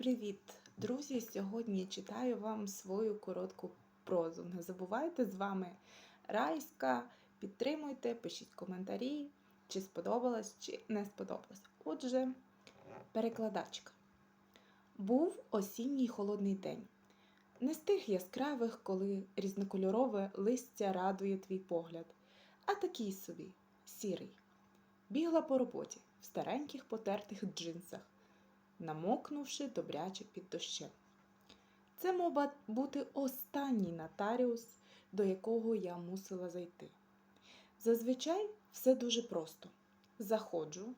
Привіт, друзі! Сьогодні читаю вам свою коротку прозу. Не забувайте з вами Райська. Підтримуйте, пишіть коментарі, чи сподобалось, чи не сподобалось. Отже, перекладачка. Був осінній холодний день. Не з тих яскравих, коли різнокольорове листя радує твій погляд, а такий собі, сірий. Бігла по роботі в стареньких потертих джинсах намокнувши добряче під дощем. Це би, бути останній нотаріус, до якого я мусила зайти. Зазвичай все дуже просто. Заходжу,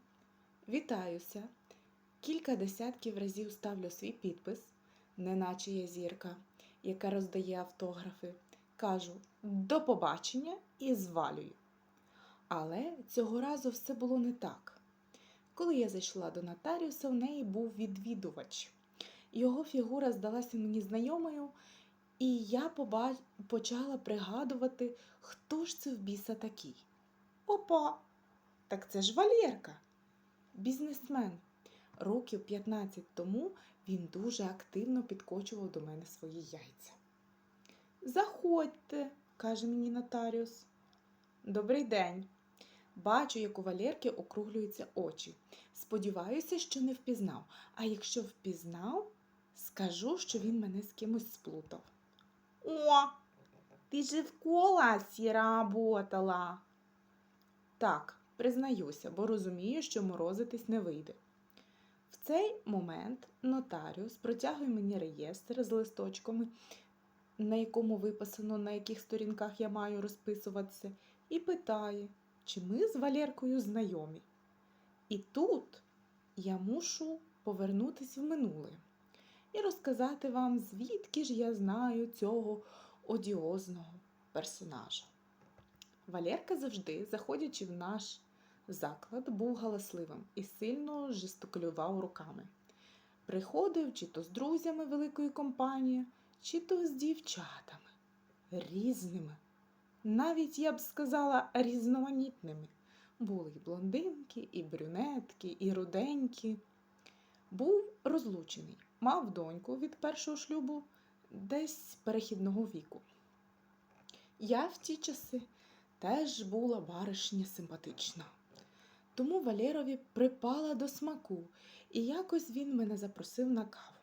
вітаюся, кілька десятків разів ставлю свій підпис, неначе я зірка, яка роздає автографи, кажу до побачення і звалюю. Але цього разу все було не так. Коли я зайшла до нотаріуса, в неї був відвідувач. Його фігура здалася мені знайомою, і я поба... почала пригадувати, хто ж це в біса такий. Опа! Так це ж Валєрка, бізнесмен. Років 15 тому він дуже активно підкочував до мене свої яйця. Заходьте, каже мені нотаріус. Добрий день. Бачу, як у Валерки округлюються очі. Сподіваюся, що не впізнав. А якщо впізнав, скажу, що він мене з кимось сплутав. О, ти же в коласі работала. Так, признаюся, бо розумію, що морозитись не вийде. В цей момент нотаріус протягує мені реєстр з листочками, на якому виписано, на яких сторінках я маю розписуватися, і питає чи ми з Валеркою знайомі. І тут я мушу повернутися в минуле і розказати вам, звідки ж я знаю цього одіозного персонажа. Валерка завжди, заходячи в наш заклад, був галасливим і сильно жестикулював руками. Приходив чи то з друзями великої компанії, чи то з дівчатами різними навіть я б сказала різноманітними. Були і блондинки, і брюнетки, і руденькі. Був розлучений, мав доньку від першого шлюбу десь перехідного віку. Я в ті часи теж була баришня симпатична. Тому Валєрові припала до смаку, і якось він мене запросив на каву.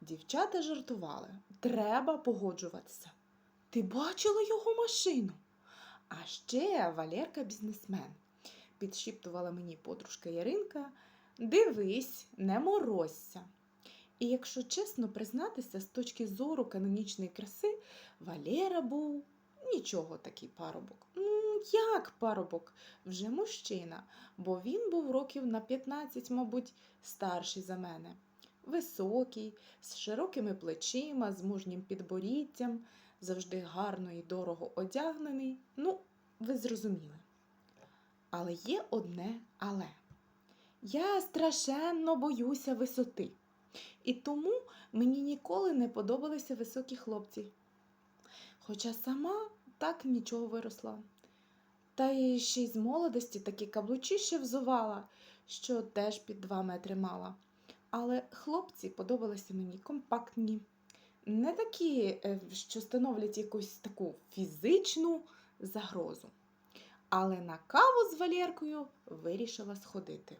Дівчата жартували, треба погоджуватися. Ти бачила його машину? А ще Валерка бізнесмен. Підшіптувала мені подружка Яринка. Дивись, не морозься. І якщо чесно признатися, з точки зору канонічної краси, Валера був нічого такий парубок. Ну, як парубок? Вже мужчина, бо він був років на 15, мабуть, старший за мене. Високий, з широкими плечима, з мужнім підборіттям завжди гарно і дорого одягнений. Ну, ви зрозуміли. Але є одне але. Я страшенно боюся висоти. І тому мені ніколи не подобалися високі хлопці. Хоча сама так нічого виросла. Та й ще й з молодості такі каблучище взувала, що теж під два метри мала. Але хлопці подобалися мені компактні не такі, е, що становлять якусь таку фізичну загрозу. Але на каву з Валєркою вирішила сходити.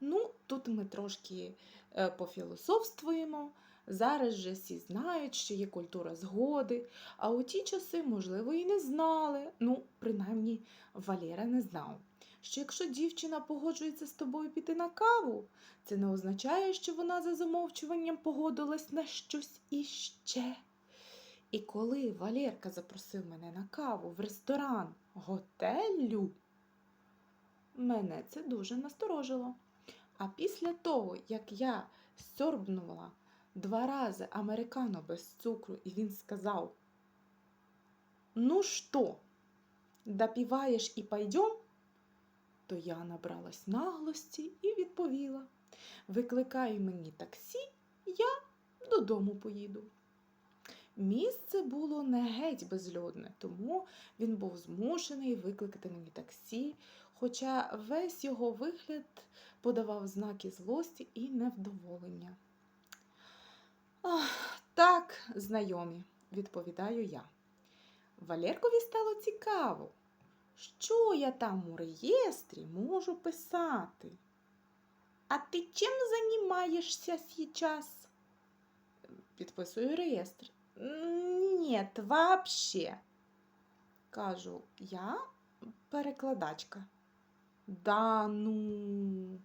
Ну, тут ми трошки е, пофілософствуємо. Зараз же всі знають, що є культура згоди, а у ті часи, можливо, і не знали. Ну, принаймні, Валера не знав що якщо дівчина погоджується з тобою піти на каву, це не означає, що вона за замовчуванням погодилась на щось іще. І коли Валерка запросив мене на каву в ресторан готелю, мене це дуже насторожило. А після того, як я сьорбнула два рази американо без цукру, і він сказав: Ну що, допіваєш і пойдем? То я набралась наглості і відповіла Викликай мені таксі, я додому поїду. Місце було не геть безлюдне, тому він був змушений викликати мені таксі, хоча весь його вигляд подавав знаки злості і невдоволення. Ах, так, знайомі, відповідаю я. Валеркові стало цікаво, що я там у реєстрі можу писати. А ти чим займаєшся сейчас? Підписую реєстр. Ні, вообще. Кажу, я перекладачка. Да ну.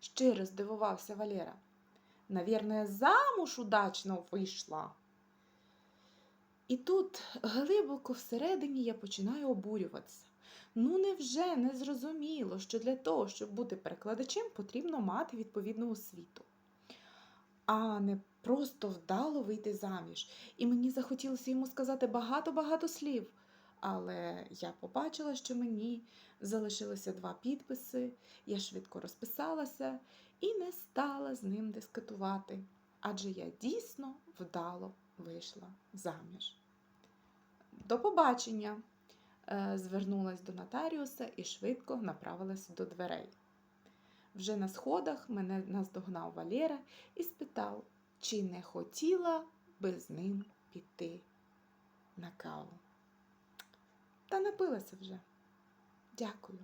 Щиро здивувався Валера. Навірно, замуж удачно вийшла. І тут глибоко всередині я починаю обурюватися. Ну, невже не зрозуміло, що для того, щоб бути перекладачем, потрібно мати відповідну освіту, а не просто вдало вийти заміж. І мені захотілося йому сказати багато-багато слів. Але я побачила, що мені залишилося два підписи, я швидко розписалася і не стала з ним дискутувати, адже я дійсно вдало вийшла заміж. До побачення! Е, звернулась до нотаріуса і швидко направилась до дверей. Вже на сходах мене наздогнав Валера і спитав, чи не хотіла би з ним піти на каву. Та напилася вже. Дякую.